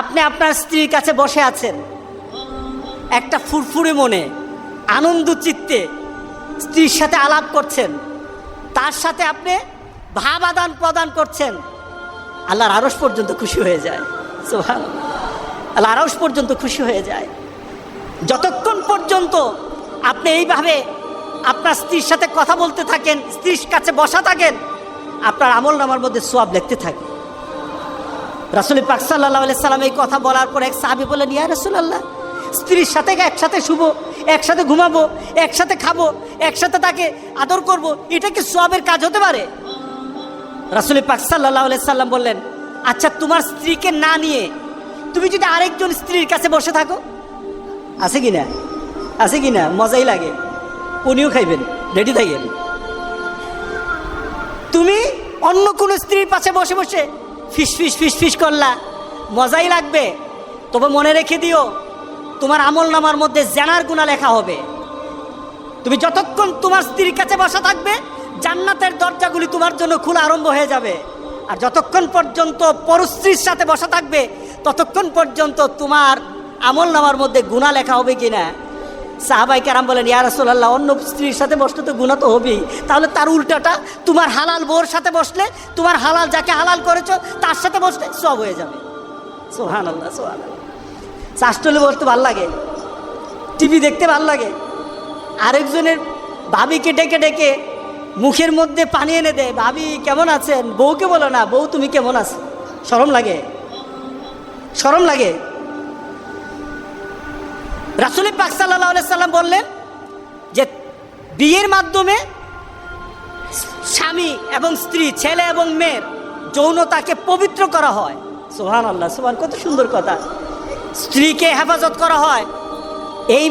আপনি আপনার স্ত্রীর কাছে বসে আছেন। একটা ফুরফুরে মনে, আনন্দ চিত্তে স্ত্রীর সাথে আলাপ করছেন। তার সাথে আপনি ভাব আদান প্রদান করছেন। আল্লাহর আরস পর্যন্ত খুশি হয়ে যায়। সোহান আল্লাহ আরস পর্যন্ত খুশি হয়ে যায়। যতক্ষণ পর্যন্ত আপনি এইভাবে আপনার স্ত্রীর সাথে কথা বলতে থাকেন, স্ত্রীর কাছে বসা থাকেন, আপনার আমল নামার মধ্যে সোয়াব লিখতে থাকে রাসুল পাক সাল্লাহ সাল্লাম এই কথা বলার পর এক সাহাবি বলেন ইয়া রসুল আল্লাহ স্ত্রীর সাথে একসাথে শুভ একসাথে ঘুমাবো, একসাথে খাব, একসাথে তাকে আদর করব, এটা কি সোয়াবের কাজ হতে পারে? রাসুল পাক সাল্লাহ সাল্লাম বললেন আচ্ছা তোমার স্ত্রীকে না নিয়ে তুমি যদি আরেকজন স্ত্রীর কাছে বসে থাকো, আছে কি না? আছে কি না? মজাই লাগে। উনিও খাইবেন, রেডি থাকেন। তুমি অন্য কোনো স্ত্রীর পাশে বসে বসে ফিস ফিস ফিস ফিস করলা। মজাই লাগবে। তবে মনে রেখে দিও, তোমার আমল নামার মধ্যে জেনার গুণা লেখা হবে। তুমি যতক্ষণ তোমার স্ত্রীর কাছে বসা থাকবে, জান্নাতের দরজাগুলি তোমার জন্য খোলা আরম্ভ হয়ে যাবে। আর যতক্ষণ পর্যন্ত পরস্ত্রীর সাথে বসা থাকবে, ততক্ষণ পর্যন্ত তোমার আমল নামার মধ্যে গুণা লেখা হবে কিনা। সাহাবাই কারাম বলেন, ইয়া রাসূলুল্লাহ, অন্য স্ত্রীর সাথে বসলে তো গুণা তো হবেই। তাহলে তার উল্টাটা, তোমার হালাল বোর সাথে বসলে, তোমার হালাল যাকে হালাল করেছ, তার সাথে বসলে সব হয়ে যাবে। সোহান আল্লাহ সোহান চাষটলে বসতে ভালো লাগে। টিভি দেখতে ভালো লাগে। আরেকজনের ভাবিকে ডেকে ডেকে মুখের মধ্যে পানি এনে দেয়, ভাবি, কেমন আছেন? বউকে বলো না। বউ, তুমি কেমন আছো? সরম লাগে। সরম লাগে। রাসুল পাক সাল্লাহ সাল্লাম বললেন যে বিয়ের মাধ্যমে স্বামী এবং স্ত্রী, ছেলে এবং মেয়ের যৌনতাকে পবিত্র করা হয়। সোহান আল্লাহ সোহান কত সুন্দর কথা। স্ত্রীকে হেফাজত করা হয়। এই